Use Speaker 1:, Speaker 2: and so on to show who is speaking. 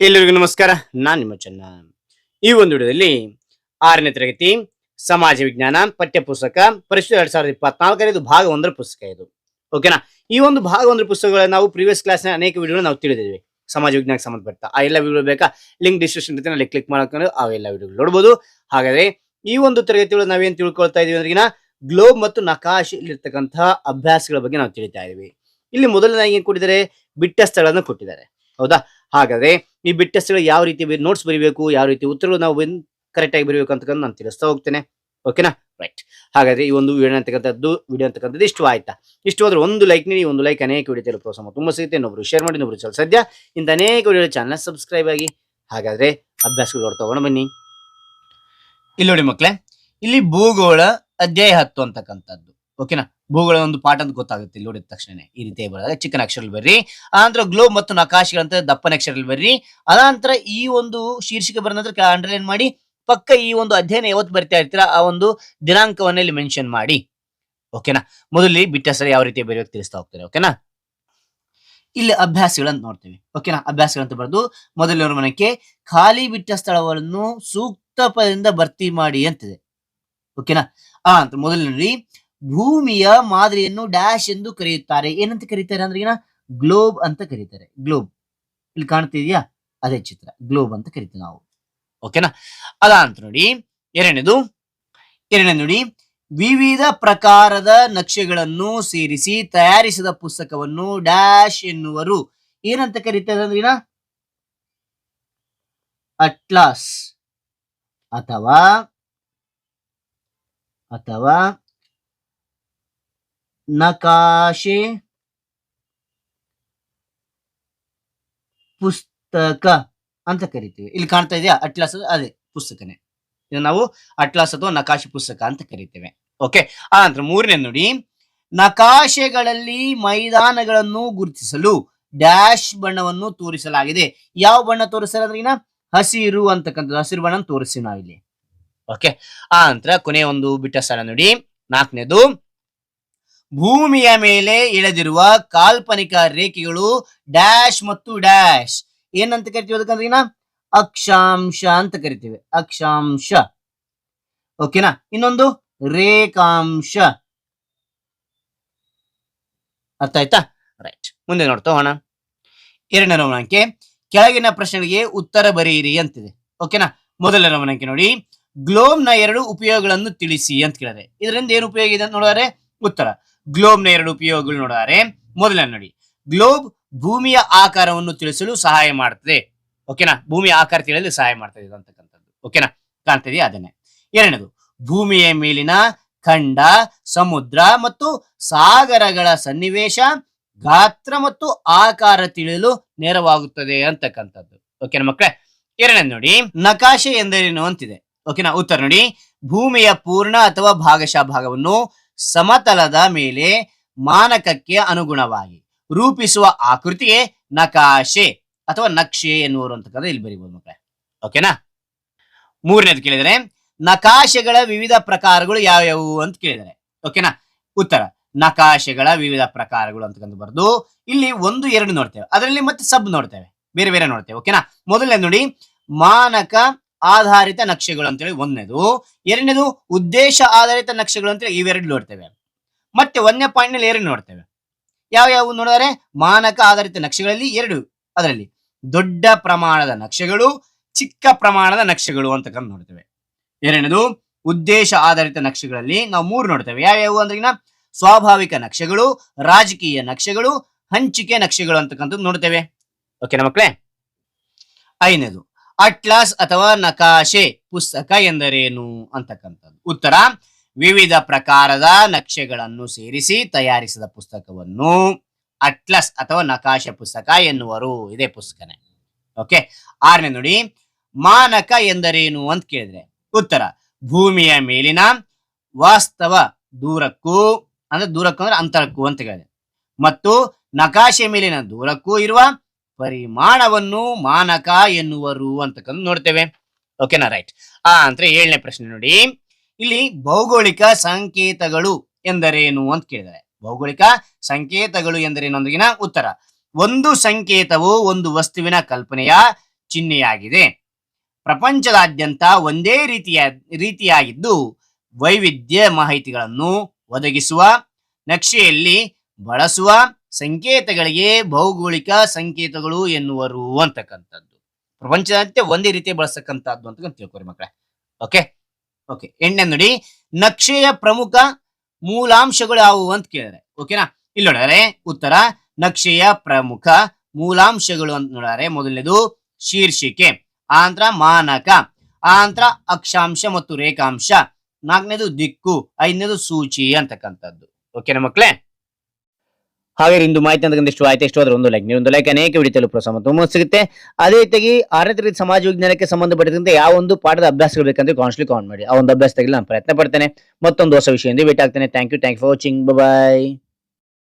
Speaker 1: ಎಲ್ಲರಿಗೂ ನಮಸ್ಕಾರ. ನಾನು ನಿಮ್ಮ ಚೆನ್ನ. ಈ ಒಂದು ವಿಡಿಯೋದಲ್ಲಿ ಆರನೇ ತರಗತಿ ಸಮಾಜ ವಿಜ್ಞಾನ ಪಠ್ಯ ಪುಸ್ತಕ ಪರಿಶುದ್ಧ ಎರಡ್ ಸಾವಿರದ ಇಪ್ಪತ್ನಾಲ್ಕರ ಇದು ಭಾಗ ಒಂದರ ಪುಸ್ತಕ ಇದು. ಓಕೆನಾ ಈ ಒಂದು ಭಾಗ ಒಂದರ ಪುಸ್ತಕಗಳನ್ನ ನಾವು ಪ್ರೀವಿಯಸ್ ಕ್ಲಾಸ್ನ ಅನೇಕ ವಿಡಿಯೋ ನಾವು ತಿಳಿದಿದ್ವಿ. ಸಮಾಜ ವಿಜ್ಞಾನಕ್ಕೆ ಸಂಬಂಧಪಟ್ಟ ಆ ಎಲ್ಲ ವಿಡಿಯೋ ಬೇಕಾ? ಲಿಂಕ್ ಡಿಸ್ಕ್ರಿಪ್ಷನ್ ಜೊತೆ ಕ್ಲಿಕ್ ಮಾಡ್ಕೊಂಡು ಆ ಎಲ್ಲ ವಿಡಿಯೋ ನೋಡ್ಬೋದು. ಹಾಗಾದ್ರೆ ಈ ಒಂದು ತರಗತಿಗಳು ನಾವೇನು ತಿಳ್ಕೊಳ್ತಾ ಇದೀವಿ ಅಂದ್ರೆ ಗ್ಲೋಬ್ ಮತ್ತು ನಕಾಶೆಯಲ್ಲಿರ್ತಕ್ಕಂತಹ ಅಭ್ಯಾಸಗಳ ಬಗ್ಗೆ ನಾವು ತಿಳಿತಾ ಇದೀವಿ. ಇಲ್ಲಿ ಮೊದಲನೇ ಏನ್ ಕೊಟ್ಟಿದ್ದಾರೆ? ಬಿಟ್ಟ ಸ್ಥಳಗಳನ್ನು ಕೊಟ್ಟಿದ್ದಾರೆ. ಹೌದಾ? ಹಾಗಾದ್ರೆ ಈ ಬಿಟ್ ಟೆಸ್ಟ್ಗಳು ಯಾವ ರೀತಿ ನೋಟ್ಸ್ ಬರೀಬೇಕು, ಯಾವ ರೀತಿ ಉತ್ತರಗಳು ನಾವು ಕರೆಕ್ಟ್ ಆಗಿ ಬರೀಬೇಕು ಅಂತಕ್ಕಂಥ ನಾನು ತಿಳಿಸ್ತಾ ಹೋಗ್ತೇನೆ. ಓಕೆನಾ ರೈಟ್ ಹಾಗಾದ್ರೆ ಈ ಒಂದು ವಿಡಿಯೋ ಅಂತಕ್ಕಂಥದ್ದು ವಿಡಿಯೋ ಅಂತಕ್ಕಂಥದ್ದು ಇಷ್ಟು ಆಯ್ತಾ? ಇಷ್ಟು ಹೋದ್ರೆ ಒಂದು ಲೈಕ್ ನೀಡಿ, ಒಂದು ಲೈಕ್ ಅನೇಕ ವಿಡಿಯೋ ಪ್ರೋತ್ಸಾಹ ತುಂಬ ಸಿಗುತ್ತೆ. ಇನ್ನೊಬ್ರು ಶೇರ್ ಮಾಡಿ, ಇನ್ನೊಬ್ರು ಚಲ ಸದ್ಯ ಇಂತ ಅನೇಕ ವಿಡಿಯೋ ಚಾನಲ್ ಸಬ್ಸ್ಕ್ರೈಬ್ ಆಗಿ. ಹಾಗಾದ್ರೆ ಅಭ್ಯಾಸಗಳು ತಗೊಂಡು ಬನ್ನಿ. ಇಲ್ಲಿ ನೋಡಿ ಮಕ್ಕಳೇ ಇಲ್ಲಿ ಭೂಗೋಳ ಅಧ್ಯಾಯ ಹತ್ತು ಅಂತಕ್ಕಂಥದ್ದು. ಓಕೆನಾ ಭೂಗಳ ಒಂದು ಪಾಠ ಅಂತ ಗೊತ್ತಾಗುತ್ತೆ ಇಲ್ಲಿ ನೋಡಿದ ತಕ್ಷಣ ಈ ರೀತಿ ಬರೋದಾಗ ಚಿಕ್ಕನ ಅಕ್ಷರಲ್ಲಿ ಬರ್ರಿ. ಆನಂತರ ಗ್ಲೋಬ್ ಮತ್ತು ನಕಾಶೆಗಳಂತ ದಪ್ಪನ ಅಕ್ಷರಲ್ಲಿ ಬರ್ರಿ. ಅದಾನಂತರ ಈ ಒಂದು ಶೀರ್ಷಿಕೆ ಬರೋ ನಂತರ ಅಂಡರ್ಲೈನ್ ಮಾಡಿ, ಪಕ್ಕ ಈ ಒಂದು ಅಧ್ಯಯನ ಯಾವತ್ತು ಬರ್ತಾ ಇರ್ತೀರಾ, ಆ ಒಂದು ದಿನಾಂಕವನ್ನ ಇಲ್ಲಿ ಮೆನ್ಷನ್ ಮಾಡಿ. ಓಕೆನಾ ಮೊದಲಿ ಬಿಟ್ಟ ಸ್ಥಳ ಯಾವ ರೀತಿ ಬರೆಯೋಕೆ ತಿಳಿಸ್ತಾ ಹೋಗ್ತಾರೆ ಓಕೆನಾ ಇಲ್ಲಿ ಅಭ್ಯಾಸಗಳಂತ ನೋಡ್ತೀವಿ. ಓಕೆನಾ ಅಭ್ಯಾಸಗಳಂತ ಬರೆದು ಮೊದಲನೇ ಮನಕ್ಕೆ ಖಾಲಿ ಬಿಟ್ಟ ಸ್ಥಳವನ್ನು ಸೂಕ್ತ ಪದದಿಂದ ಭರ್ತಿ ಮಾಡಿ ಅಂತಿದೆ. ಓಕೆನಾ ಆ, ಅಂತ ಮೊದಲನೇ ಭೂಮಿಯ ಮಾದರಿಯನ್ನು ಡ್ಯಾಶ್ ಎಂದು ಕರೆಯುತ್ತಾರೆ. ಏನಂತ ಕರೀತಾರೆ ಅಂದ್ರೆ ಏನ ಗ್ಲೋಬ್ ಅಂತ ಕರೀತಾರೆ. ಗ್ಲೋಬ್. ಇಲ್ಲಿ ಕಾಣ್ತಿದ್ಯಾ? ಅದೇ ಚಿತ್ರ. ಗ್ಲೋಬ್ ಅಂತ ಕರಿತೀವಿ ನಾವು. ಓಕೆನಾ ಅದ ಅಂತ ನೋಡಿ. ಎರಡನೇದು. ಎರಡನೇ ನೋಡಿ. ವಿವಿಧ ಪ್ರಕಾರದ ನಕ್ಷೆಗಳನ್ನು ಸೇರಿಸಿ ತಯಾರಿಸಿದ ಪುಸ್ತಕವನ್ನು ಡ್ಯಾಶ್ ಎನ್ನುವರು. ಏನಂತ ಕರೀತಾರೆ ಅಂದ್ರಿನ ಅಟ್ಲಾಸ್. ಅಥವಾ ಅಥವಾ ನಕಾಶೆ ಪುಸ್ತಕ ಅಂತ ಕರಿತೀವಿ. ಇಲ್ಲಿ ಕಾಣ್ತಾ ಇದೆಯಾ? ಅಟ್ಲಾಸ್ ಅದೇ, ಪುಸ್ತಕನೇ. ಇದು ನಾವು ಅಟ್ಲಾಸ್ ಅಥವಾ ನಕಾಶೆ ಪುಸ್ತಕ ಅಂತ ಕರಿತೇವೆ. ಓಕೆ ಆ ನಂತರ ಮೂರನೇ ನೋಡಿ. ನಕಾಶೆಗಳಲ್ಲಿ ಮೈದಾನಗಳನ್ನು ಗುರುತಿಸಲು ಡ್ಯಾಶ್ ಬಣ್ಣವನ್ನು ತೋರಿಸಲಾಗಿದೆ. ಯಾವ ಬಣ್ಣ ತೋರಿಸಲಾದ್ರಿನ ಹಸಿರು ಅಂತಕ್ಕಂಥದ್ದು, ಹಸಿರು ಬಣ್ಣ ತೋರಿಸಿ ನಾವಿಲ್ಲಿ. ಓಕೆ ಆ ನಂತರ ಕೊನೆಯ ಒಂದು ಬಿಟ್ಟ ಸ್ಥಳ ನೋಡಿ. ನಾಲ್ಕನೇದು ಭೂಮಿಯ ಮೇಲೆ ಎಳೆದಿರುವ ಕಾಲ್ಪನಿಕ ರೇಖೆಗಳು ಡ್ಯಾಶ್ ಮತ್ತು ಡ್ಯಾಶ್. ಏನಂತ ಕರಿತೀವಿ ಅದಕ್ಕಂದ್ರೆ ಅಕ್ಷಾಂಶ ಅಂತ ಕರಿತೀವಿ. ಅಕ್ಷಾಂಶ. ಓಕೆನಾ? ಇನ್ನೊಂದು ರೇಖಾಂಶ. ಅರ್ಥ ಆಯ್ತಾ? ರೈಟ್ ಮುಂದೆ ನೋಡ್ತಾ ಹೋಣ ಎರಡನೇ ನಮೂನಕ್ಕೆ ಕೆಳಗಿನ ಪ್ರಶ್ನೆಗಳಿಗೆ ಉತ್ತರ ಬರೆಯಿರಿ ಅಂತಿದೆ. ಓಕೆನಾ? ಮೊದಲನೇ ನಮೂನಕ್ಕೆ ನೋಡಿ. ಗ್ಲೋಬ್ನ ಎರಡು ಉಪಯೋಗಗಳನ್ನು ತಿಳಿಸಿ ಅಂತ ಕೇಳಿದ್ರೆ ಇದರಿಂದ ಏನು ಉಪಯೋಗ ಇದೆ ಅಂತ ನೋಡಿದ್ರೆ ಉತ್ತರ. ಗ್ಲೋಬ್ನ ಎರಡು ಉಪಯೋಗಗಳು ನೋಡಿದರೆ ಮೊದಲನೇ ನೋಡಿ. ಗ್ಲೋಬ್ ಭೂಮಿಯ ಆಕಾರವನ್ನು ತಿಳಿಸಲು ಸಹಾಯ ಮಾಡುತ್ತದೆ ಓಕೆನಾ? ಭೂಮಿಯ ಆಕಾರ ತಿಳಿಯಲು ಸಹಾಯ ಮಾಡ್ತದೆ ಅಂತಕ್ಕಂಥದ್ದು. ಓಕೆನಾ? ಕಾಣ್ತಿದೆಯಾ ಅದನ್ನೇ? ಎರಡನೇದು, ಭೂಮಿಯ ಮೇಲಿನ ಖಂಡ, ಸಮುದ್ರ ಮತ್ತು ಸಾಗರಗಳ ಸನ್ನಿವೇಶ, ಗಾತ್ರ ಮತ್ತು ಆಕಾರ ತಿಳಿಯಲು ನೆರವಾಗುತ್ತದೆ ಅಂತಕ್ಕಂಥದ್ದು. ಓಕೆನಾ ಮಕ್ಕಳೇ? ಎರಡನೇ ನೋಡಿ, ನಕಾಶೆ ಎಂದರೇನು ಅಂತಿದೆ. ಓಕೆನಾ? ಉತ್ತರ ನೋಡಿ. ಭೂಮಿಯ ಪೂರ್ಣ ಅಥವಾ ಭಾಗಶಃ ಭಾಗವನ್ನು ಸಮತಲದ ಮೇಲೆ ಮಾನಕಕ್ಕೆ ಅನುಗುಣವಾಗಿ ರೂಪಿಸುವ ಆಕೃತಿಯೇ ನಕಾಶೆ ಅಥವಾ ನಕ್ಷೆ ಎನ್ನುವರು ಅಂತಕ್ಕಂಥ ಇಲ್ಲಿ ಬರೀಬಹುದು ಮಕ್ಕಳ. ಓಕೆನಾ? ಮೂರನೇದು ಕೇಳಿದರೆ, ನಕಾಶೆಗಳ ವಿವಿಧ ಪ್ರಕಾರಗಳು ಯಾವ್ಯಾವು ಅಂತ ಕೇಳಿದರೆ. ಓಕೆನಾ? ಉತ್ತರ, ನಕಾಶೆಗಳ ವಿವಿಧ ಪ್ರಕಾರಗಳು ಅಂತಕ್ಕಂಥ ಬರೆದು, ಇಲ್ಲಿ ಒಂದು, ಎರಡು ನೋಡ್ತೇವೆ. ಅದರಲ್ಲಿ ಮತ್ತೆ ಸಬ್ ನೋಡ್ತೇವೆ. ಬೇರೆ ಬೇರೆ ನೋಡ್ತೇವೆ. ಓಕೆನಾ? ಮೊದಲನೇ ನೋಡಿ, ಮಾನಕ ಆಧಾರಿತ ನಕ್ಷೆಗಳು ಅಂತೇಳಿ ಒಂದನೇದು. ಎರಡನೇದು ಉದ್ದೇಶ ಆಧಾರಿತ ನಕ್ಷೆಗಳು ಅಂತೇಳಿ ಇವೆರಡು ನೋಡ್ತೇವೆ. ಮತ್ತೆ ಒಂದನೇ ಪಾಯಿಂಟ್ನಲ್ಲಿ ಎರಡು ನೋಡ್ತೇವೆ. ಯಾವ ಯಾವ ನೋಡಿದರೆ? ಮಾನಕ ಆಧಾರಿತ ನಕ್ಷೆಗಳಲ್ಲಿ ಎರಡು. ಅದರಲ್ಲಿ ದೊಡ್ಡ ಪ್ರಮಾಣದ ನಕ್ಷೆಗಳು, ಚಿಕ್ಕ ಪ್ರಮಾಣದ ನಕ್ಷೆಗಳು ಅಂತಕ್ಕಂಥ ನೋಡ್ತೇವೆ. ಎರಡನೇದು ಉದ್ದೇಶ ಆಧಾರಿತ ನಕ್ಷೆಗಳಲ್ಲಿ ನಾವು ಮೂರು ನೋಡ್ತೇವೆ. ಯಾವ್ಯಾವು ಅಂದ್ರೆ ಸ್ವಾಭಾವಿಕ ನಕ್ಷೆಗಳು, ರಾಜಕೀಯ ನಕ್ಷೆಗಳು, ಹಂಚಿಕೆ ನಕ್ಷೆಗಳು ಅಂತಕ್ಕಂಥದ್ದು ನೋಡ್ತೇವೆ. ಓಕೆನಾ ಮಕ್ಕಳೇ ಐದನೇದು ಅಟ್ಲಾಸ್ ಅಥವಾ ನಕಾಶೆ ಪುಸ್ತಕ ಎಂದರೇನು ಅಂತಕ್ಕಂಥದ್ದು. ಉತ್ತರ, ವಿವಿಧ ಪ್ರಕಾರದ ನಕ್ಷೆಗಳನ್ನು ಸೇರಿಸಿ ತಯಾರಿಸಿದ ಪುಸ್ತಕವನ್ನು ಅಟ್ಲಸ್ ಅಥವಾ ನಕಾಶೆ ಪುಸ್ತಕ ಎನ್ನುವರು. ಇದೇ ಪುಸ್ತಕನೇ. ಓಕೆ, ಆರನೇ ನೋಡಿ, ಮಾನಕ ಎಂದರೇನು ಅಂತ ಕೇಳಿದ್ರೆ, ಉತ್ತರ, ಭೂಮಿಯ ಮೇಲಿನ ವಾಸ್ತವ ದೂರಕ್ಕೂ, ಅಂದ್ರೆ ದೂರಕ್ಕೂ ಅಂದ್ರೆ ಅಂತರಕ್ಕೂ ಅಂತ ಕೇಳಿದೆ. ಮತ್ತು ನಕಾಶೆ ಮೇಲಿನ ದೂರಕ್ಕೂ ಇರುವ ಪರಿಮಾಣವನ್ನು ಮಾನಕ ಎನ್ನುವರು ಅಂತಕ್ಕಂಥ ನೋಡ್ತೇವೆ. ಓಕೆನಾ ರೈಟ್ ಆ, ಅಂದ್ರೆ ಏಳನೇ ಪ್ರಶ್ನೆ ನೋಡಿ. ಇಲ್ಲಿ ಭೌಗೋಳಿಕ ಸಂಕೇತಗಳು ಎಂದರೇನು ಅಂತ ಕೇಳಿದ್ದಾರೆ. ಭೌಗೋಳಿಕ ಸಂಕೇತಗಳು ಎಂದರೇನು ಅಂದ್ರಿಗಿನ ಉತ್ತರ. ಒಂದು ಸಂಕೇತವು ಒಂದು ವಸ್ತುವಿನ ಕಲ್ಪನೆಯ ಚಿಹ್ನೆಯಾಗಿದೆ. ಪ್ರಪಂಚದಾದ್ಯಂತ ಒಂದೇ ರೀತಿಯ, ರೀತಿಯಾಗಿದ್ದು ವೈವಿಧ್ಯ ಮಾಹಿತಿಗಳನ್ನು ಒದಗಿಸುವ, ನಕ್ಷೆಯಲ್ಲಿ ಬಳಸುವ ಸಂಕೇತಗಳಿಗೆ ಭೌಗೋಳಿಕ ಸಂಕೇತಗಳು ಎನ್ನುವರು ಅಂತಕ್ಕಂಥದ್ದು. ಪ್ರಪಂಚದಂತೆ ಒಂದೇ ರೀತಿ ಬಳಸಕ್ಕಂಥದ್ದು ಅಂತ ತಿಳ್ಕೊರಿ ಮಕ್ಕಳೇ. ಓಕೆ ಓಕೆ ಎಣ್ಣೆ ನೋಡಿ. ನಕ್ಷೆಯ ಪ್ರಮುಖ ಮೂಲಾಂಶಗಳು ಯಾವುವು ಅಂತ ಕೇಳಿದ್ರೆ. ಓಕೆನಾ ಇಲ್ಲಿ ನೋಡಾರೆ ಉತ್ತರ, ನಕ್ಷೆಯ ಪ್ರಮುಖ ಮೂಲಾಂಶಗಳು ಅಂತ ನೋಡಾರೆ ಮೊದಲನೇದು ಶೀರ್ಷಿಕೆ. ಆಂತ್ರ ಮಾನಕ. ಆಂತ್ರ ಅಕ್ಷಾಂಶ ಮತ್ತು ರೇಖಾಂಶ. ನಾಲ್ಕನೇದು ದಿಕ್ಕು, ಐದನೇದು ಸೂಚಿ ಅಂತಕ್ಕಂಥದ್ದು. ಓಕೆನಾ ಮಕ್ಕಳೇ? ಹಾಗೆ ಇಂದು ಮಾಹಿತಿ ಅಂತಕ್ಕಂಥ ಇಷ್ಟು ಆಯ್ತು. ಇಷ್ಟು ಆದ್ರೆ ಒಂದು ಲೈಕ್ ನೀವು ಒಂದು ಲೈಕ್ ಅನೇಕ ವಿಡಿಯೋ ಪ್ರಸಮ ಸಮ ತುಂಬ ಸಿಗುತ್ತೆ. ಅದೇ ರೀತಿಯಾಗಿ ಆರನೇ ತರಗತಿ ಸಮಾಜ ವಿಜ್ಞಾನಕ್ಕೆ ಸಂಬಂಧಪಟ್ಟಂತೆ ಯಾವ ಒಂದು ಪಾಠದ ಅಭ್ಯಾಸಗಳು ಬೇಕಂದ್ರೆ ಕಾನ್ಸ್ಟ್ಲಿ ಕಾನ್ ಮಾಡಿ. ಆ ಒಂದು ಅಭ್ಯಾಸ ತೆಗೆದು ನಾನು ಪ್ರಯತ್ನ ಪಡ್ತೇನೆ. ಮತ್ತೊಂದು ಹೊಸ ವಿಷಯದಿಂದ ಭೇಟಿ ಆಗ್ತೇನೆ. Thank you thank for watching bye